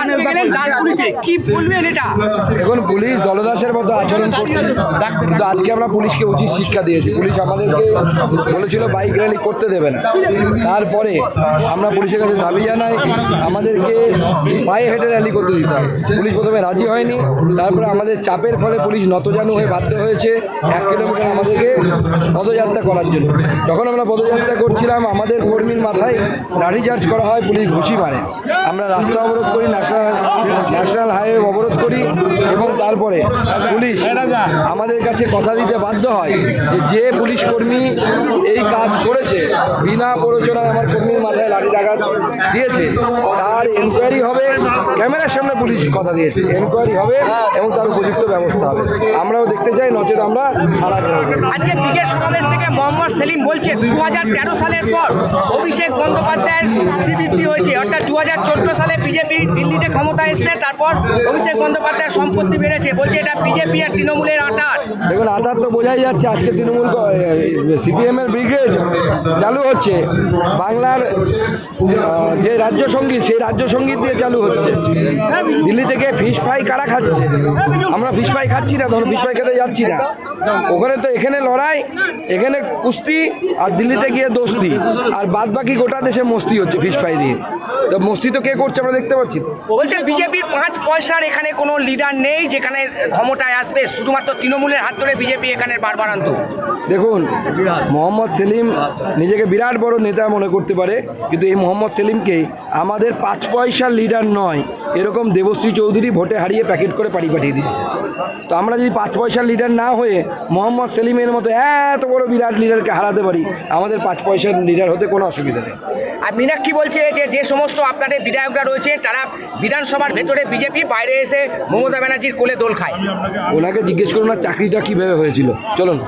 আটকে গেলেন লালপুরিতে কি বলবেন এটা? এখন পুলিশ দলদাসের মতো আচরণ করছে। কিন্তু আজকে আমরা পুলিশকে উচিত শিক্ষা দিয়েছি। পুলিশ আমাদেরকে বলেছিল বাইক র্যালি করতে দেবে না। তারপরে আমরা পুলিশের কাছে দাবি জানাই আমাদেরকে পায়ে হেঁটে র্যালি করতে দিতে হবে। পুলিশ প্রথমে রাজি হয়নি। তারপরে আমাদের চাপের ফলে পুলিশ নতজানু হয়ে বাধ্য হয়েছে এক কিলোমিটার আমাদেরকে পদযাত্রা করার জন্য। যখন আমরা পদযাত্রা করছিলাম আমাদের কর্মীর মাথায় লাঠিচার্জ করা হয় পুলিশ ঘুষি মারে। আমরা রাস্তা অবরোধ করি ন্যাশনাল ন্যাশনাল হাইওয়ে অবরোধ করি এবং তারপরে পুলিশ আমাদের কাছে কথা দিতে বাধ্য হয় যে যে পুলিশ কর্মী এই কাজ করেছে, বিনা প্ররোচনায় আমার কর্মীর মাথায় লাঠি আঘাত দিয়েছে, তার এনকোয়ারি হবে। ক্যামেরার সামনে পুলিশ কথা দিয়েছে। এনকোয়ারি হবে এবং তার উপযুক্ত ব্যবস্থা হবে। আমরাও দেখতে চাই নচেত আমরা হারা আজকে বিকেল সমাবেশ থেকে মোহাম্মদ সেলিম বলছে দু হাজার তেরো সালের পর অভিষেক বন্দ্যোপাধ্যায়ের শ্রীবৃদ্ধি হয়েছে। অর্থাৎ দু হাজার চোদ্দ সালে বিজেপি দিল্লিতে ক্ষমতা এসছে তারপর অভিষেক বন্দ্যোপাধ্যায়ের সম্পত্তি বেড়েছে। বলছে এটা বিজেপি আর তৃণমূলের আটার। দেখুন আধার তো বোঝাই যাচ্ছে আজকে তৃণমূল সিপিএম এর ব্রিগেড চালু হচ্ছে। বাংলার যে রাজ্য সংগীত সেই রাজ্য সংগীত দিয়ে চালু হচ্ছে। দিল্লি থেকে ফিশ ফ্রাই কারা খাচ্ছে? আমরা ফিশ ফ্রাই খাচ্ছি না, ধরো ফিশ ফ্রাই খেতে যাচ্ছি না। ওখানে তো এখানে লড়াই এখানে কুস্তি আর দিল্লিতে গিয়ে দোস্তি। আর বাদ বাকি গোটা দেশে মস্তি হচ্ছে ফিস ফ্রাই দিয়ে। তো মস্তি তো কে করছে আমরা দেখতে পাচ্ছি। বলছে বিজেপির পাঁচ পয়সার এখানে কোনো লিডার নেই যেখানে ক্ষমতায় আসবে। শুধুমাত্র তৃণমূলের হাত ধরে বিজেপি এখানে বারবার আনত। দেখুন মোহাম্মদ সেলিম নিজেকে বিরাট বড় নেতা মনে করতে পারে কিন্তু এই মোহাম্মদ সেলিমকে আমাদের পাঁচ পয়সার লিডার নয়। এরকম দেবশ্রী চৌধুরী ভোটে হারিয়ে প্যাকেট করে পাড়ি পাঠিয়ে দিয়েছে। তো আমরা যদি পাঁচ পয়সার লিডার না হয়ে মোহাম্মদ সেলিমের মতো এত বড় বিরাট লিডারকে হারাতে পারি আমাদের পাঁচ পয়সার লিডার হতে কোনো অসুবিধা নেই। আর মীনাক্ষী বলছে যে যে সমস্ত আপনাদের বিধায়করা রয়েছে তারা বিধানসভার ভেতরে বিজেপি বাইরে এসে মমতা ব্যানার্জির কোলে দোল খায়। ওনাকে জিজ্ঞেস করুন না চাকরিটা কীভাবে হয়েছিল। চলুন।